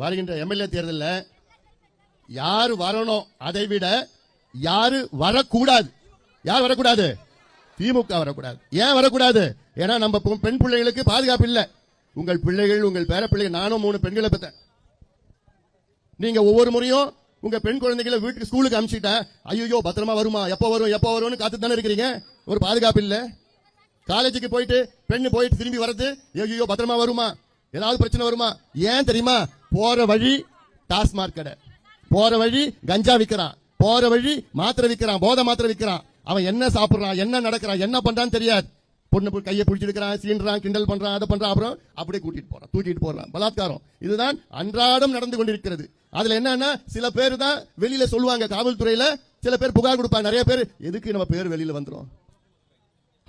வருகின்ற எம்எல்ஏ தேர்தலில் யார் வரணும்? அதை விட யாரு வரக்கூடாது? யார் வரக்கூடாது? திமுக வரக்கூடாது. ஏன் வரக்கூடாது? ஏன்னா நம்ம பெண் பெண் பிள்ளைகளுக்கு பாதுகாப்பு இல்லை. உங்கள் பிள்ளைகள் உங்கள் பேர பிள்ளைகள் நானும் மூணு பெண்களை பெற்றேன். நீங்க ஒவ்வொரு முறையும் உங்க பெண் குழந்தைகளை வீட்டுக்கு ஸ்கூலுக்கு அனுப்பிச்சிட்டா ஐயோ பத்திரமா வருமா? எப்போ வரும் எப்போ வரும்னு காத்து தானே இருக்கிறீங்க? ஒரு பாதுகாப்பு இல்லை. காலேஜுக்கு போயிட்டு பெண்ணு போயிட்டு திரும்பி வரது ஐயோ பத்திரமா வருமா? ஏதாவது பிரச்சனை வருமா? ஏன் தெரியுமா? போற வழி டாஸ்மாக் கடை. போற வழி கஞ்சா விற்கிறான் போற வழி மாத்திரை விற்கிறான் போதை மாத்திரை விற்கிறான் அவன் என்ன சாப்பிடுறான் என்ன நடக்கிறான் என்ன பண்றான்னு தெரியாது. பொண்ணு போய் கையை பிடிச்சிருக்கிறான் சீன்றான் கிண்டல் பண்றான் அதை பண்றான். அப்புறம் அப்படியே கூட்டிட்டு போறான் தூக்கிட்டு போறான். பலாத்காரம். இதுதான் அன்றாடம் நடந்து கொண்டிருக்கிறது. அதுல என்னன்னா சில பேர் தான் வெளியில சொல்லுவாங்க காவல்துறையில சில பேர் புகார் கொடுப்பாங்க. நிறைய பேர் எதுக்கு நம்ம பேர் வெளியில வந்துடும்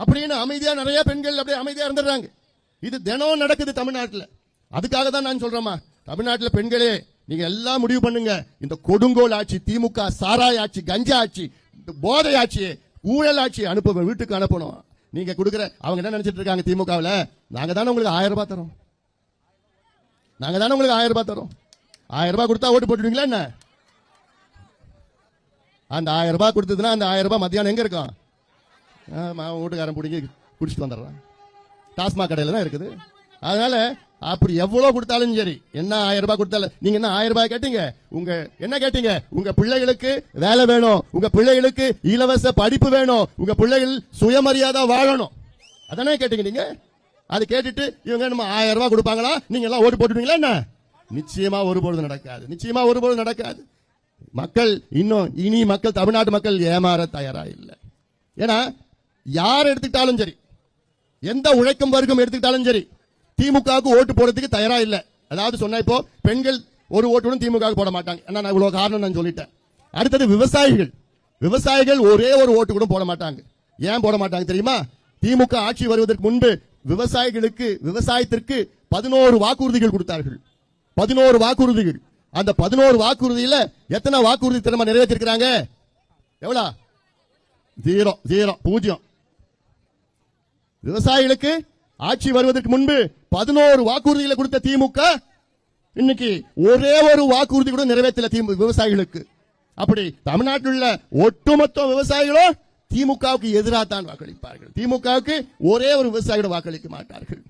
அப்படின்னு அமைதியா நிறைய பெண்கள் அப்படியே அமைதியா இருந்துடுறாங்க. இது தினம் நடக்குது தமிழ்நாட்டுல. அதுக்காக தான் நான் சொல்றேம்மா. தமிழ்நாட்டில் பெண்களே நீங்க எல்லாம் முடிவு பண்ணுங்க. இந்த கொடுங்கோல் ஆட்சி திமுக சாராய் ஆட்சி கஞ்சா ஆட்சி இந்த போதை ஆட்சி ஊழல் ஆட்சி அனுப்ப வீட்டுக்கு அனுப்பணும். நீங்க கொடுக்குற அவங்க என்ன நினைச்சிட்டு இருக்காங்க திமுகவில்? நாங்க தானே உங்களுக்கு ஆயிரம் ரூபாய் தரோம். நாங்க தானே உங்களுக்கு ஆயிரம் ரூபாய் தரோம். ஆயிரம் ரூபாய் கொடுத்தா ஓட்டு போட்டுடுவீங்களா என்ன? அந்த ஆயிரம் ரூபாய் கொடுத்ததுன்னா அந்த ஆயிரம் ரூபாய் மத்தியானம் எங்க இருக்கும்? ஆமா, அவன் வீட்டுக்காரன் பிடிங்கி குடிச்சிட்டு வந்துடுறான். டாஸ்மாக் கடையில் தான் இருக்குது. அதனால அப்படி எவ்வளவு கொடுத்தாலும் சரி. என்ன ஆயிரம் ரூபாய் கொடுத்தாலும் நீங்க என்ன ஆயிரம் ரூபாய் கேட்டீங்க? உங்க என்ன கேட்டீங்க? உங்க பிள்ளைகளுக்கு வேலை வேணும். உங்க பிள்ளைகளுக்கு இலவச படிப்பு வேணும். உங்க பிள்ளைகள் சுயமரியாதை வாழணும். அதானே கேட்டீங்க நீங்க? அது கேட்டுட்டு இவங்க நம்ம ஆயிரம் ரூபாய் கொடுப்பாங்களா? நீங்க எல்லாம் ஓட்டு போட்டுவீங்களா என்ன? நிச்சயமா ஒருபொழுது நடக்காது. நிச்சயமா ஒருபொழுது நடக்காது. மக்கள் இன்னும் இனி மக்கள் தமிழ்நாட்டு மக்கள் ஏமாற தயாரா இல்லை. ஏன்னா யார் எடுத்துக்கிட்டாலும் சரி எந்த உழைக்கும் வர்க்கம் எடுத்துக்கிட்டாலும் சரி திமுகவுக்கு ஓட்டு போடுறதுக்கு தயாரா இல்லை. அதாவது சொன்னா இப்போ பெண்கள் ஒரு ஓட்டுடன் திமுக போட மாட்டாங்க. ஏன்னா நான் இவ்வளவு காரணம் நான் சொல்லிட்டேன். அடுத்தது விவசாயிகள். விவசாயிகள் ஒரே ஒரு ஓட்டு கூட போட மாட்டாங்க. ஏன் போட மாட்டாங்க தெரியுமா? திமுக ஆட்சி வருவதற்கு முன்பு விவசாயிகளுக்கு விவசாயத்திற்கு பதினோரு வாக்குறுதிகள் கொடுத்தார்கள். பதினோரு வாக்குறுதிகள். அந்த பதினோரு வாக்குறுதியில எத்தனை வாக்குறுதி திறமை நிறைவேற்றிருக்கிறாங்க? எவ்வளோ? ஜீரோ ஜீரோ பூஜ்ஜியம். விவசாயிகளுக்கு ஆட்சி வருவதற்கு முன்பு பதினோரு வாக்குறுதிகளை கொடுத்த திமுக இன்னைக்கு ஒரே ஒரு வாக்குறுதி கூட நிறைவேற்றல திமுக விவசாயிகளுக்கு. அப்படி தமிழ்நாட்டில் உள்ள ஒட்டுமொத்த விவசாயிகளும் திமுகவுக்கு எதிராக தான் வாக்களிப்பார்கள். திமுகவுக்கு ஒரே ஒரு விவசாயியோட வாக்களிக்க மாட்டார்கள்.